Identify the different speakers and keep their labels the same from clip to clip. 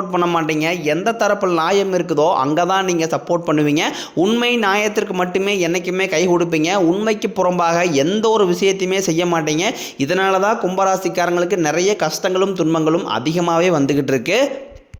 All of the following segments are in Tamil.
Speaker 1: சப்போர்ட் பண்ண மாட்டீங்க. எந்த தரப்பில் நியாயம் இருக்குதோ அங்கே தான் நீங்கள் சப்போர்ட் பண்ணுவீங்க. உண்மை நியாயத்திற்கு மட்டுமே என்றைக்குமே கை கொடுப்பீங்க. உண்மைக்கு புறம்பாக எந்த ஒரு விஷயத்தையுமே செய்ய மாட்டீங்க. இதனால தான் கும்பராசிக்காரங்களுக்கு நிறைய கஷ்டங்களும் துன்பங்களும் அதிகமாகவே வந்துக்கிட்டு இருக்கு.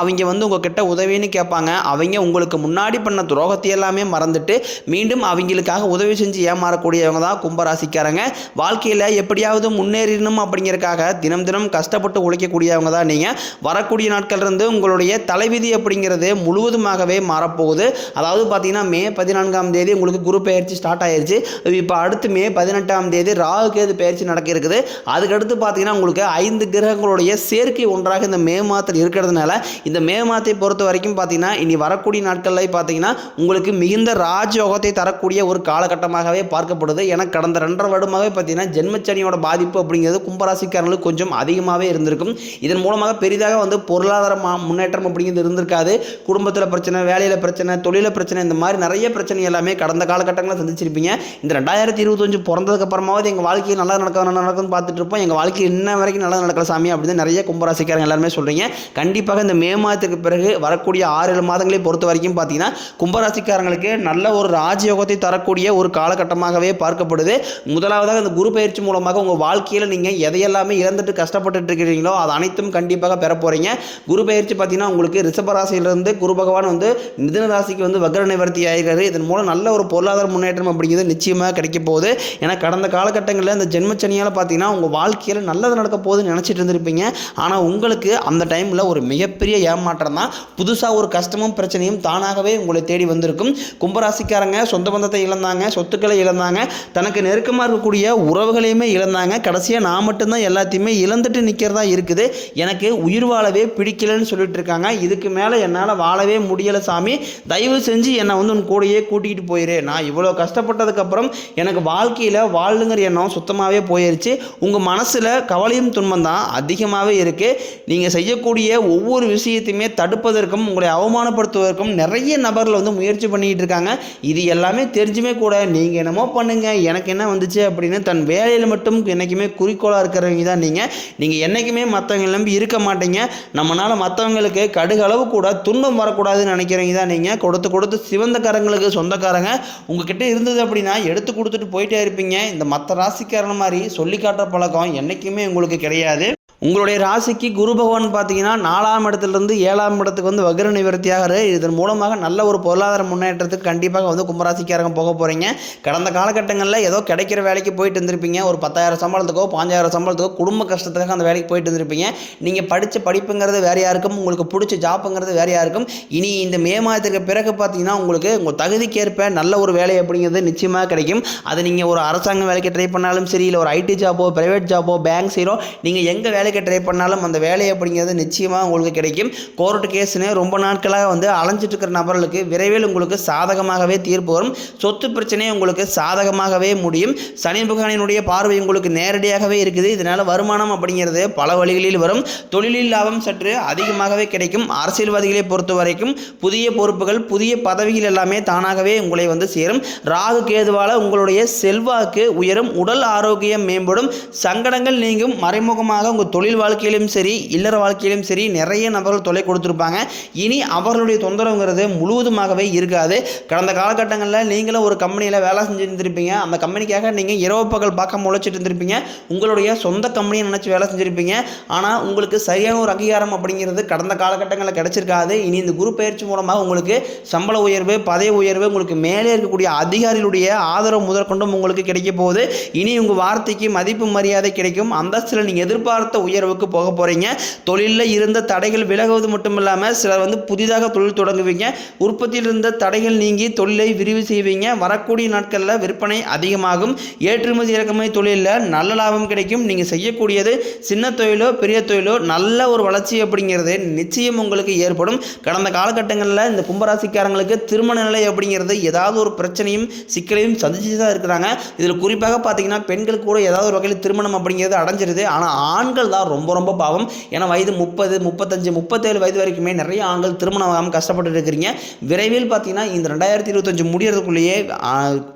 Speaker 1: அவங்க வந்து உங்ககிட்ட உதவின்னு கேட்பாங்க. அவங்க உங்களுக்கு முன்னாடி பண்ண துரோகத்தை எல்லாமே மறந்துட்டு மீண்டும் அவங்களுக்காக உதவி செஞ்சு ஏமாறக்கூடியவங்க தான் கும்பராசிக்காரங்க. வாழ்க்கையில் எப்படியாவது முன்னேறணும் அப்படிங்கிறக்காக தினம் தினம் கஷ்டப்பட்டு உழைக்கக்கூடியவங்க தான் நீங்கள் வரக்கூடிய நாட்கள் இருந்து உங்களுடைய தலைவிதி அப்படிங்கிறது முழுவதுமாகவே மாறப்போகுது. அதாவது பார்த்தீங்கன்னா மே பதினான்காம் தேதி உங்களுக்கு குரு பெயர்ச்சி ஸ்டார்ட் ஆயிடுச்சு இப்போ அடுத்து மே பதினெட்டாம் தேதி ராகு கேது பெயர்ச்சி நடக்க இருக்குது அதுக்கடுத்து பார்த்தீங்கன்னா உங்களுக்கு ஐந்து கிரகங்களுடைய சேர்க்கை ஒன்றாக இந்த மே மாதத்தில் இருக்கிறதுனால இந்த மே மாதத்தை பொறுத்த வரைக்கும் பார்த்தீங்கன்னா இனி வரக்கூடிய நாட்களில் பார்த்தீங்கன்னா உங்களுக்கு மிகுந்த ராஜயோகத்தை தரக்கூடிய ஒரு காலகட்டமாகவே பார்க்கப்படுது. ஏன்னா கடந்த ரெண்டரை வருடமாகவே பார்த்தீங்கன்னா ஜென்மச்சனியோட பாதிப்பு அப்படிங்கிறது கும்பராசிக்காரங்களுக்கு கொஞ்சம் அதிகமாகவே இருந்திருக்கும். இதன் மூலமாக பெரிதாக வந்து பொருளாதார மா- முன்னேற்றம் அப்படிங்கிறது இருந்திருக்காது. குடும்பத்தில் பிரச்சனை வேலையில் பிரச்சனை தொழில பிரச்சனை இந்த மாதிரி நிறைய பிரச்சனை எல்லாமே கடந்த காலகட்டங்களில் சந்திச்சிருப்பீங்க. இந்த ரெண்டாயிரத்தி இருபத்தஞ்சு பிறந்ததுக்கு அப்புறமாவது எங்கள் வாழ்க்கையில் நல்லா நடக்க நல்லா நடக்கும்னு பார்த்துட்டு இருப்போம். எங்கள் வாழ்க்கை இன்ன வரைக்கும் நல்லா நடக்கல சாமி அப்படின்னு நிறைய கும்பராசிக்காரங்க எல்லாருமே சொல்கிறீங்க கண்டிப்பாக இந்த மே மாதத்துக்கு பிறகு வரக்கூடிய ஆறு ஏழு மாதங்களை பொறுத்த வரைக்கும் பார்த்தீங்கன்னா கும்பராசிக்காரங்களுக்கு நல்ல ஒரு ராஜயோகத்தை தரக்கூடிய ஒரு காலகட்டமாகவே பார்க்கப்படுது. முதலாவதாக இந்த குரு பயிற்சி மூலமாக உங்கள் வாழ்க்கையில் நீங்கள் எதையெல்லாமே இழந்துட்டு கஷ்டப்பட்டுட்டு இருக்கிறீங்களோ அது அனைத்தும் கண்டிப்பாக பெற போகிறீங்க குரு பயிற்சி பார்த்தீங்கன்னா உங்களுக்கு ரிஷபராசியிலிருந்து குரு பகவான் வந்து மிதுன ராசிக்கு வந்து வக்ர நிவர்த்தி ஆகிறாரு இதன் மூலம் நல்ல ஒரு பொருளாதார முன்னேற்றம் அப்படிங்கிறது நிச்சயமாக கிடைக்க போகுது. ஏன்னா கடந்த காலகட்டங்களில் இந்த ஜென்மச்சனியால் பார்த்தீங்கன்னா உங்கள் வாழ்க்கையில் நல்லது நடக்க போகுதுன்னு நினச்சிட்டு இருந்திருப்பீங்க. ஆனால் உங்களுக்கு அந்த டைமில் ஒரு மிகப்பெரிய ஏமாற்றம் தான் புதுசாக ஒரு கஷ்டமும் பிரச்சனையும் தானாகவே உங்களை தேடி வந்திருக்கும். கும்பராசிக்காரங்க சொந்த பந்தத்தை இழந்தாங்க சொத்துக்களை இழந்தாங்க தனக்கு நெருக்கமாக இருக்கக்கூடிய உறவுகளையுமே இழந்தாங்க. கடைசியாக நான் மட்டும்தான் எல்லாத்தையுமே இழந்துட்டு நிற்கிறதா இருக்குது. எனக்கு உயிர் வாழவே பிடிக்கலன்னு சொல்லிட்டு இருக்காங்க. இதுக்கு மேலே என்னால் வாழவே முடியலை சாமி. தயவு செஞ்சு என்னை வந்து உன் கூடயே கூட்டிகிட்டு போயிரு. நான் இவ்வளோ கஷ்டப்பட்டதுக்கப்புறம் எனக்கு வாழ்க்கையில் வாழுங்கிற எண்ணம் சுத்தமாகவே போயிருச்சு. உங்கள் மனசில் கவலையும் துன்பம் தான் அதிகமாகவே இருக்குது நீங்கள் செய்யக்கூடிய ஒவ்வொரு விஷயம் விஷயத்தையுமே தடுப்பதற்கும் உங்களை அவமானப்படுத்துவதற்கும் நிறைய நபர்கள் வந்து முயற்சி பண்ணிக்கிட்டு இருக்காங்க. இது எல்லாமே தெரிஞ்சுமே கூட நீங்கள் என்னமோ பண்ணுங்க எனக்கு என்ன வந்துச்சு அப்படின்னு தன் வேலையில் மட்டும் என்றைக்குமே குறிக்கோளாக இருக்கிறவங்க தான் நீங்கள் நீங்கள் என்றைக்குமே மற்றவங்க நம்பி இருக்க மாட்டீங்க. நம்மளால் மற்றவங்களுக்கு கடுகளவு கூட துன்பம் வரக்கூடாதுன்னு நினைக்கிறவங்க தான் நீங்கள் கொடுத்து கொடுத்து சிவந்த கரங்களுக்கு சொந்தக்காரங்க. உங்ககிட்ட இருந்தது அப்படின்னா எடுத்து கொடுத்துட்டு போயிட்டே இருப்பீங்க. இந்த மற்ற ராசிக்காரன் மாதிரி சொல்லி காட்டுற பழக்கம் என்றைக்குமே உங்களுக்கு கிடையாது. உங்களுடைய ராசிக்கு குரு பகவான் பார்த்தீங்கன்னா நாலாம் இடத்துலேருந்து ஏழாம் இடத்துக்கு வந்து வக்ர நிவர்த்தி ஆகிறாரு இதன் மூலமாக நல்ல ஒரு பொருளாதார முன்னேற்றத்துக்கு கண்டிப்பாக வந்து கும்பராசிக்காரங்க போக போகிறீங்க கடந்த காலகட்டங்களில் ஏதோ கிடைக்கிற வேலைக்கு போயிட்டு இருந்திருப்பீங்க. ஒரு பத்தாயிரம் சம்பளத்துக்கோ பாஞ்சாயிரம் சம்பளத்துக்கோ குடும்ப கஷ்டத்துக்காக அந்த வேலைக்கு போயிட்டு இருந்திருப்பீங்க. நீங்கள் படித்த படிப்புங்கிறது வேறு யாருக்கும் உங்களுக்கு பிடிச்ச ஜாப்புங்கிறது வேறு யாருக்கும். இனி இந்த மே மாதத்துக்கு பிறகு பார்த்தீங்கன்னா உங்களுக்கு உங்கள் தகுதிக்கேற்ப நல்ல ஒரு வேலை அப்படிங்கிறது நிச்சயமாக கிடைக்கும். அது நீங்கள் ஒரு அரசாங்க வேலைக்கு ட்ரை பண்ணாலும் சரி இல்லை ஒரு ஐடி ஜாப்போ ப்ரைவேட் ஜாப்போ பேங்க் சைடோ நீங்கள் எங்கே வேலைக்கு ட்ரை பண்ணாலும் அந்த வேலை அப்படிங்கிறது நிச்சயமாக உங்களுக்கு கிடைக்கும். கோர்ட்டு கேஸ்னு ரொம்ப நாட்களாக வந்து அலைஞ்சிட்டு இருக்கிற நபர்களுக்கு விரைவில் உங்களுக்கு சாதகமாகவே தீர்ப்பு வரும். சொத்து பிரச்சனை உங்களுக்கு சாதகமாகவே முடியும். சனி புகானினுடைய பார்வை உங்களுக்கு நேரடியாகவே இருக்குது. இதனால் வருமானம் அப்படிங்கிறது பல வழிகளில் வரும். தொழிலில் லாபம் சற்று அதிகமாகவே கிடைக்கும். அரசியல்வாதிகளை பொறுத்த வரைக்கும் புதிய பொறுப்புகள் புதிய பதவிகள் எல்லாமே தானாகவே உங்களை வந்து சேரும். ராகு கேதுவால் உங்களுடைய செல்வாக்கு உயரும். உடல் ஆரோக்கியம் மேம்படும். சங்கடங்கள் நீங்கும். மறைமுகமாக உங்கள் தொழில் வாழ்க்கையிலும் சரி இல்லற வாழ்க்கையிலும் சரி நிறைய நபர்கள் தொலை கொடுத்துருப்பாங்க. இனி அவர்களுடைய தொந்தரவுங்கிறது முழுவதுமாகவே இருக்காது. கடந்த காலகட்டங்களில் நீங்களும் ஒரு கம்பெனியில் வேலை செஞ்சுருந்துருப்பீங்க. அந்த கம்பெனிக்காக நீங்கள் இரவு பகல் பார்க்க உழைச்சிட்டு இருந்திருப்பீங்க. உங்களுடைய சொந்த கம்பெனியை நினச்சி வேலை செஞ்சுருப்பீங்க. ஆனால் உங்களுக்கு சரியான ஒரு அங்கீகாரம் அப்படிங்கிறது கடந்த காலகட்டங்களில் கிடச்சிருக்காது. இனி இந்த குரு பயிற்சி மூலமாக உங்களுக்கு சம்பள உயர்வு பதவி உயர்வு உங்களுக்கு மேலே இருக்கக்கூடிய அதிகாரிகளுடைய ஆதரவு முதற்கொண்டும் உங்களுக்கு கிடைக்க போகுது. இனி உங்கள் வார்த்தைக்கு மதிப்பு மரியாதை கிடைக்கும். அந்தஸ்தில் நீங்கள் எதிர்பார்த்த உயர்வுக்கு போக போகிறீங்க தொழிலில் இருந்த தடைகள் விலகுவது மட்டும் இல்லாமல் சிலர் வந்து புதிதாக தொழில் தொடங்குவீங்க. உற்பத்தியில் இருந்த தடைகள் நீங்கி தொழிலை விரிவு செய்வீங்க. வரக்கூடிய நாட்களில் விற்பனை அதிகமாகும். ஏற்றுமதி இறக்குமதி தொழிலில் நல்ல லாபம் கிடைக்கும். நீங்கள் செய்யக்கூடியது சின்ன தொழிலோ பெரிய தொழிலோ நல்ல ஒரு வளர்ச்சி அப்படிங்கிறது நிச்சயம் உங்களுக்கு ஏற்படும். கடந்த காலகட்டங்களில் இந்த கும்பராசிக்காரங்களுக்கு திருமண நிலை அப்படிங்கிறது ஏதாவது ஒரு பிரச்சனையும் சிக்கலையும் சந்திச்சு தான் இருக்கிறாங்க. இதில் குறிப்பாக பார்த்தீங்கன்னா பெண்கள் கூட ஏதாவது ஒரு வகையில் திருமணம் அப்படிங்கிறது அடைஞ்சிருது. ஆனால் ஆண்கள் தான் ரொம்ப ரொம்ப பாவம். ஏன்னா வயது முப்பது முப்பத்தஞ்சு முப்பத்தேழு வயது வரைக்குமே நிறைய ஆண்கள் திருமணம் ஆகாமல் கஷ்டப்பட்டு இருக்கிறீங்க. விரைவில் பார்த்தீங்கன்னா இந்த ரெண்டாயிரத்தி இருபத்தஞ்சு முடியறதுக்குள்ளேயே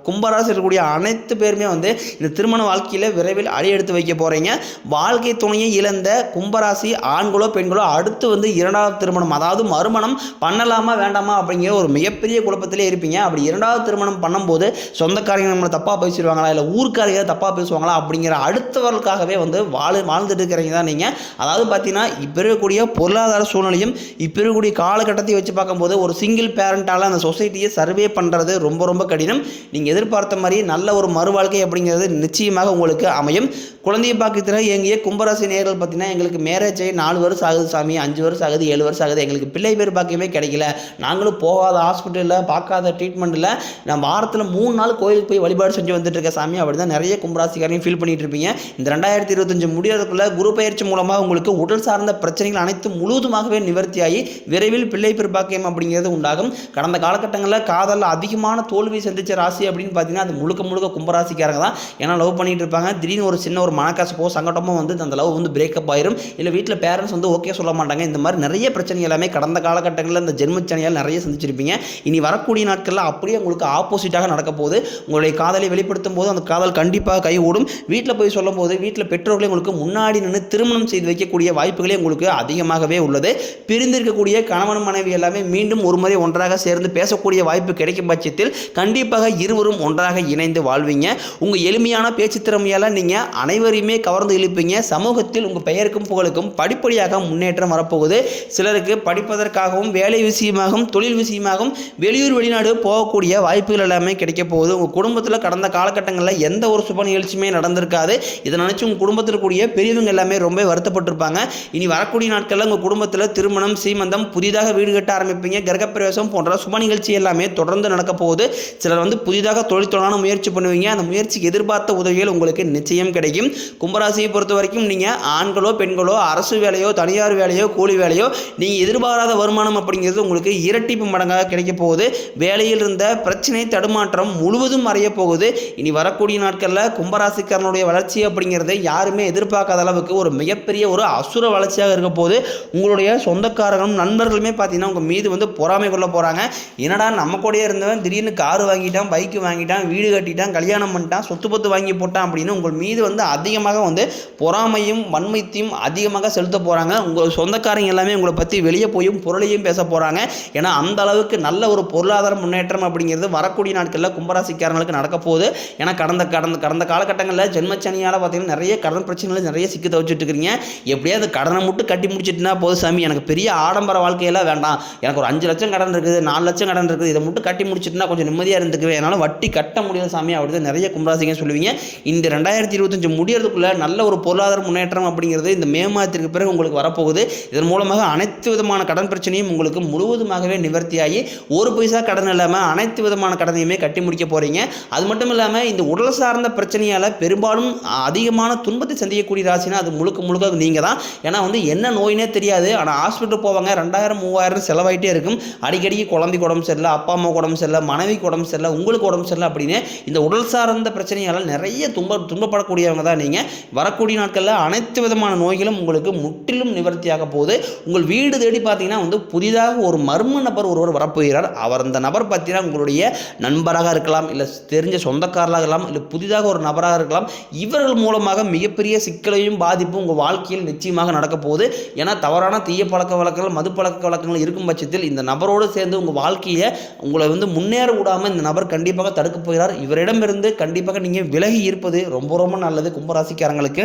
Speaker 1: கும்பராசி இருக்கக்கூடிய அனைத்து பேருமே வந்து இந்த திருமண வாழ்க்கையில் விரைவில் அடி எடுத்து வைக்க போகிறீங்க வாழ்க்கை துணையை இழந்த கும்பராசி ஆண்களோ பெண்களோ அடுத்து வந்து இரண்டாவது திருமணம் அதாவது மறுமணம் பண்ணலாமா வேண்டாமா அப்படிங்கிற ஒரு மிகப்பெரிய குழப்பத்திலே இருப்பீங்க. அப்படி இரண்டாவது திருமணம் பண்ணும்போது சொந்தக்காரங்க நம்மளை தப்பாக பேசிடுவாங்களா? இல்லை ஊர்க்காரங்க தப்பாக பேசுவாங்களா? அப்படிங்கிற அடுத்தவர்களுக்காகவே வந்து வாழ் வாழ்ந்துட்டு இருக்கிறீங்க. தான் நீங்கள் அதாவது பார்த்தீங்கன்னா இப்போ இருக்கக்கூடிய பொருளாதார சூழ்நிலையும் இப்போ இருக்கக்கூடிய காலகட்டத்தை வச்சு பார்க்கும்போது ஒரு சிங்கிள் பேரண்டால் அந்த சொசைட்டியை சர்வே பண்ணுறது ரொம்ப ரொம்ப கடினம். நீங்கள் எதிர்பார்த்த மாதிரி நல்ல ஒரு மறுவாழ்க்கை அப்படிங்கிறது நிச்சயமாக உங்களுக்கு அமையும். குழந்தைய பாக்கியத்தில் இயங்கிய கும்பராசி நேர்கள் பார்த்தீங்கன்னா எங்களுக்கு மேரேஜ் ஆகி நாலு வருஷம் ஆகுது சாமி அஞ்சு வருஷம் ஆகுது ஏழு வருஷம் ஆகுது. எங்களுக்கு பிள்ளை பேர் பாக்கியமே கிடைக்கல. நாங்களும் போகாத ஹாஸ்பிட்டலில் பார்க்காத ட்ரீட்மெண்ட்டில் நான் வாரத்தில் மூணு நாள் கோயிலுக்கு போய் வழிபாடு செஞ்சு வந்துட்டு இருக்க சாமி. அப்படி தான் நிறைய கும்பராசிக்காரையும் ஃபீல் பண்ணிட்டு இருப்பீங்க. இந்த ரெண்டாயிரத்தி இருபத்தஞ்சு முடியறதுக்குள்ள குரு பயிற்சி மூலமாக உங்களுக்கு உடல் சார்ந்த பிரச்சனைகள் அனைத்தும் முழுவதுமாகவே நிவர்த்தியாகி விரைவில் பிள்ளை பெருபாக்கியம் அப்படிங்கிறது உண்டாகும். கடந்த காலகட்டங்களில் காதலில் அதிகமான தோல்வி சந்திச்ச ராசி அப்படின்னு பார்த்தீங்கன்னா அது முழுக்க முழுக்க கும்பராசிக்காரங்க தான். ஏன்னா லவ் பண்ணிட்டு இருப்பாங்க. திடீர்னு ஒரு சின்ன ஒரு மனக்கசப்போ சங்கடமோ வந்து அந்த லவ் வந்து பிரேக்கப் ஆயிரும். இல்லை வீட்டில் பேரண்ட்ஸ் வந்து ஓகே சொல்ல மாட்டாங்க. இந்த மாதிரி நிறைய பிரச்சனை எல்லாமே கடந்த காலகட்டங்களில் இந்த ஜென்மச்சனையால் நிறைய சந்திச்சிருப்பீங்க. இனி வரக்கூடிய நாட்களில் அப்படியே உங்களுக்கு ஆப்போசிட்டாக நடக்க போகுது. உங்களுடைய காதலை வெளிப்படுத்தும் போது அந்த காதல் கண்டிப்பாக கைகூடும். வீட்டில் போய் சொல்லும் போது வீட்டில் பெற்றோர்களே உங்களுக்கு முன்னாடி நின்று திருமணம் செய்து வைக்கக்கூடிய வாய்ப்புகளே உங்களுக்கு அதிகமாகவே உள்ளது. பிரிந்திருக்கக்கூடிய கணவன் மனைவி எல்லாமே மீண்டும் ஒரு முறை ஒன்றாக சேர்ந்து பேசக்கூடிய வாய்ப்பு கிடைக்கும் பட்சத்தில் கண்டிப்பாக இருவரும் ஒன்றாக இணைந்து வாழ்வீங்க. உங்கள் எளிமையான பேச்சு திறமையால் நீங்கள் அனைவரையுமே கவர்ந்து இழுப்பீங்க. சமூகத்தில் உங்கள் பெயருக்கும் புகழுக்கும் படிப்படியாக முன்னேற்றம் வரப்போகுது. சிலருக்கு படிப்பதற்காகவும் வேலை விஷயமாகவும் தொழில் விஷயமாகவும் வெளியூர் வெளிநாடு போகக்கூடிய வாய்ப்புகள் எல்லாமே கிடைக்க போகுது. உங்கள் குடும்பத்தில் கடந்த காலகட்டங்களில் எந்த ஒரு சுப நிகழ்ச்சியுமே நடந்திருக்காது. இதை நினச்சி உங்கள் குடும்பத்தில் இருக்கக்கூடிய பெரியவங்க எல்லாமே ரொம்ப வருத்தப்பட்டிருப்பாங்க. இனி வரக்கூடிய நாட்களில் உங்கள் குடும்பத்தில் திருமணம் சீமந்தம் புதிதாக வீடு கட்ட ஆரம்பிப்பீங்க. கிரகப்பிரவேசம் போன்ற சுப நிகழ்ச்சி எல்லாமே தொடர்ந்து நடக்க போகுது. சிலர் வந்து புதிதாக தொழில் தொடரான முயற்சி பண்ணுவீங்க. அந்த முயற்சிக்கு எதிர்பார்த்த உதவிகள் உங்களுக்கு நிச்சயம் கிடைக்கும். கும்பராசியை பொறுத்த வரைக்கும் நீங்கள் ஆண்களோ பெண்களோ அரசு வேலையோ தனியார் வேலையோ கூலி வேலையோ நீங்கள் எதிர்பாராத வருமானம் அப்படிங்கிறது உங்களுக்கு இரட்டிப்பு மடங்காக கிடைக்க போகுது. வேலையில் இருந்த பிரச்சனை தடுமாற்றம் முழுவதும் மறைய போகுது. இனி வரக்கூடிய நாட்களில் கும்பராசிக்காரனுடைய வளர்ச்சி அப்படிங்கிறது யாருமே எதிர்பார்க்காத அளவுக்கு ஒரு மிகப்பெரிய ஒரு அசுர வளர்ச்சியாக இருக்க போது உங்களுடைய சொந்தக்காரங்களும் நண்பர்களுமே பார்த்தீங்கன்னா உங்கள் மீது வந்து பொறாமை கொள்ள போகிறாங்க என்னடா நம்ம கூடயே இருந்தவன் திடீர்னு கார் வாங்கிட்டான் பைக்கு வாங்கிட்டான் வீடு கட்டிட்டான் கல்யாணம் பண்ணிட்டான் சொத்து பத்து வாங்கி போட்டான் அப்படின்னு உங்கள் மீது வந்து அதிகமாக வந்து பொறாமையும் வன்மைத்தையும் அதிகமாக செலுத்த போகிறாங்க உங்கள் சொந்தக்காரங்க எல்லாமே உங்களை பற்றி வெளியே போயும் பொருளையும் பேச போகிறாங்க ஏன்னா அந்த அளவுக்கு நல்ல ஒரு பொருளாதார முன்னேற்றம் அப்படிங்கிறது வரக்கூடிய நாட்களில் கும்பராசிக்காரங்களுக்கு நடக்க போகுது. ஏன்னா கடந்த கடந்த கடந்த காலகட்டங்களில் ஜென்மச்சனியால் பார்த்தீங்கன்னா நிறைய கடன் பிரச்சனைகள் நிறைய சிக்கி தவிச்சிட்டு இருக்கிறீங்க எப்படியாவது கடனை மட்டும் கட்டி முடிச்சிட்டுனா போதும் சாமி. எனக்கு பெரிய ஆடம்பர வாழ்க்கையெல்லாம் வேண்டாம். எனக்கு ஒரு அஞ்சு லட்சம் கடன் இருக்குது நாலு லட்சம் கடன் இருக்குது. இதை மட்டும் கட்டி முடிச்சிட்டுனா கொஞ்சம் நிம்மதியாக இருந்துக்குவேன். என்னால் வட்டி கட்ட முடியாது சாமி. அப்படி நிறைய கும்பராசிங்க சொல்லுவீங்க. இந்த ரெண்டாயிரத்தி இருபத்தஞ்சு முடியறதுக்குள்ள நல்ல ஒரு பொருளாதார முன்னேற்றம் அப்படிங்கிறது இந்த மே மாதத்திற்கு பிறகு உங்களுக்கு வரப்போகுது. இதன் மூலமாக அனைத்து விதமான கடன் பிரச்சனையும் உங்களுக்கு முழுவதுமாகவே நிவர்த்தியாகி ஒரு பைசா கடன் இல்லாமல் அனைத்து விதமான கடனையுமே கட்டி முடிக்க போகிறீங்க அது மட்டும் இல்லாமல் இந்த உடல் சார்ந்த பிரச்சனையால் பெரும்பாலும் அதிகமான துன்பத்தை சந்திக்கக்கூடிய ராசினா அது முழுக்க முழுக்க நீங்கள் தான் ஏன்னா வந்து என்ன நோயினே தெரியாது. ஆனால் ஹாஸ்பிட்டல் போவாங்க ரெண்டாயிரம் மூவாயிரம் செலவாயிட்டே இருக்கும். அடிக்கடிக்கு குழந்தைக்கு உடம்பு சரியில்லை அப்பா அம்மா உடம்பு சரியில்லை மனைவிக்கு உடம்பு சரியில்லை உங்களுக்கு உடம்பு சரியில்லை அப்படின்னு இந்த உடல் சார்ந்த பிரச்சனையால் நிறைய துன்ப துன்பப்படக்கூடியவங்க தான் நீங்கள் வரக்கூடிய நாட்களில் அனைத்து விதமான நோய்களும் உங்களுக்கு முற்றிலும் நிவர்த்தியாக போகுது. உங்கள் வீடு தேடி பார்த்தீங்கன்னா வந்து புதிதாக ஒரு மர்ம நபர் ஒருவர் வரப்போகிறார். அவர் அந்த நபர் பார்த்தீங்கன்னா உங்களுடைய நண்பராக இருக்கலாம் இல்லை தெரிஞ்ச சொந்தக்காரராக இருக்கலாம் இல்லை புதிதாக ஒரு நபராக இருக்கலாம். இவர்கள் மூலமாக மிகப்பெரிய சிக்கலையும் பாதிப்பு பாதிப்பு உங்கள் வாழ்க்கையில் நிச்சயமாக நடக்க போகுது. ஏன்னா தவறான தீய பழக்க வழக்கங்கள் மது பழக்க வழக்கங்கள் இருக்கும் பட்சத்தில் இந்த நபரோடு சேர்ந்து உங்கள் வாழ்க்கையை உங்களை வந்து முன்னேற விடாமல் இந்த நபர் கண்டிப்பாக தடுக்க போகிறார். இவரிடமிருந்து கண்டிப்பாக நீங்கள் விலகி இருப்பது ரொம்ப ரொம்ப நல்லது கும்பராசிக்காரங்களுக்கு.